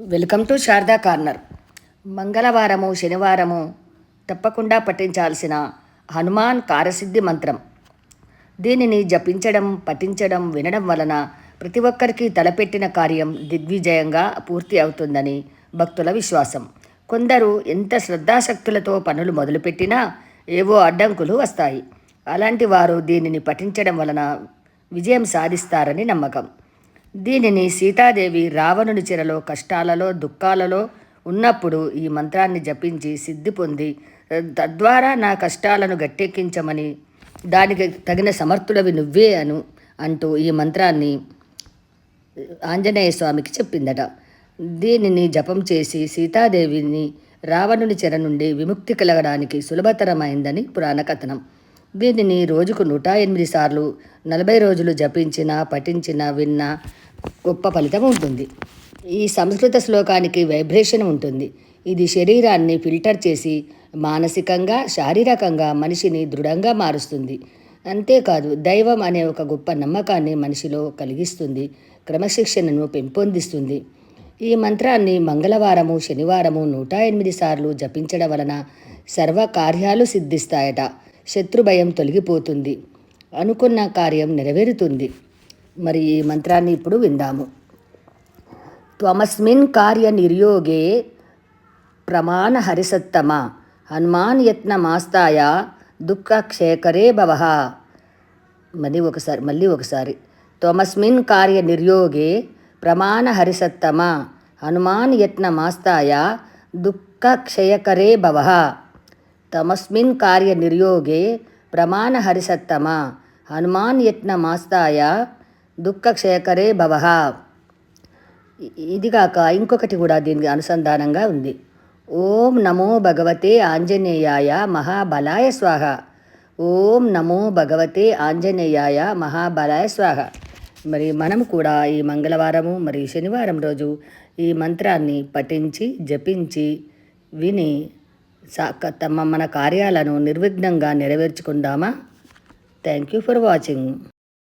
Welcome to Sharada corner. మంగళవారము శనివారము తప్పకుండా పఠించాల్సిన హనుమాన్ కారసిద్ధి మంత్రం. దీనిని జపించడం పఠించడం వినడం వలన ప్రతి ఒక్కరికి తలపెట్టిన కార్యం దిగ్విజయంగా పూర్తి అవుతుందని భక్తుల విశ్వాసం. కొందరు ఎంత శ్రద్ధాశక్తులతో పనులు మొదలుపెట్టినా ఏవో అడ్డంకులు వస్తాయి. అలాంటి వారు దీనిని పఠించడం వలన విజయం సాధిస్తారని నమ్మకం. దీనిని సీతాదేవి రావణుని చెరలో కష్టాలలో దుఃఖాలలో ఉన్నప్పుడు ఈ మంత్రాన్ని జపించి సిద్ధి పొంది తద్వారా నా కష్టాలను గట్టెక్కించమని దానికి తగిన సమర్థుడవి నువ్వే అను అంటూ ఈ మంత్రాన్ని ఆంజనేయ స్వామికి చెప్పిందట. దీనిని జపం చేసి సీతాదేవిని రావణుని చెర నుండి విముక్తి కలగడానికి సులభతరమైందని పురాణ కథనం దీనిని రోజుకు నూట ఎనిమిది సార్లు నలభై రోజులు జపించిన పఠించిన విన్న గొప్ప ఫలితం ఉంటుంది. ఈ సంస్కృత శ్లోకానికి వైబ్రేషన్ ఉంటుంది. ఇది శరీరాన్ని ఫిల్టర్ చేసి మానసికంగా శారీరకంగా మనిషిని దృఢంగా మారుస్తుంది. అంతేకాదు దైవం అనే ఒక గొప్ప నమ్మకాన్ని మనిషిలో కలిగిస్తుంది క్రమశిక్షణను పెంపొందిస్తుంది. ఈ మంత్రాన్ని మంగళవారము శనివారము నూట ఎనిమిది సార్లు జపించడం వలన సర్వ కార్యాలు సిద్ధిస్తాయట. శత్రుభయం తొలగిపోతుంది. అనుకున్న కార్యం నెరవేరుతుంది. మరి ఈ మంత్రాన్ని ఇప్పుడు విందాము. త్వమస్మిన్ కార్య నిర్యోగే ప్రమాణ హరిసత్తమ హనుమాన్ యత్నమాస్తాయ మాస్తాయ భవ. మళ్ళీ ఒకసారి మళ్ళీ ఒకసారి. త్వమస్మిన్ కార్య నిర్యోగే ప్రమాణ హరిసత్తమ హనుమాన్ యత్నమాస్తాయ మాస్తాయ భవ. తమస్మిన్ కార్య నిర్యోగే ప్రమాణ హరిసత్తమ హనుమాన్ యత్న మాస్తాయ దుఃఖక్షయకరే భవ. ఇది కాక ఇంకొకటి కూడా దీనికి అనుసంధానంగా ఉంది. ఓం నమో భగవతే ఆంజనేయాయ మహాబలాయ స్వాహ. ఓం నమో భగవతే ఆంజనేయాయ మహాబలాయ స్వాహ. మరి మనం కూడా ఈ మంగళవారము మరియు శనివారం రోజు ఈ మంత్రాన్ని పఠించి జపించి విని తమ మన కార్యాలను నిర్విఘ్నంగా నెరవేర్చుకుందామా? Thank you for watching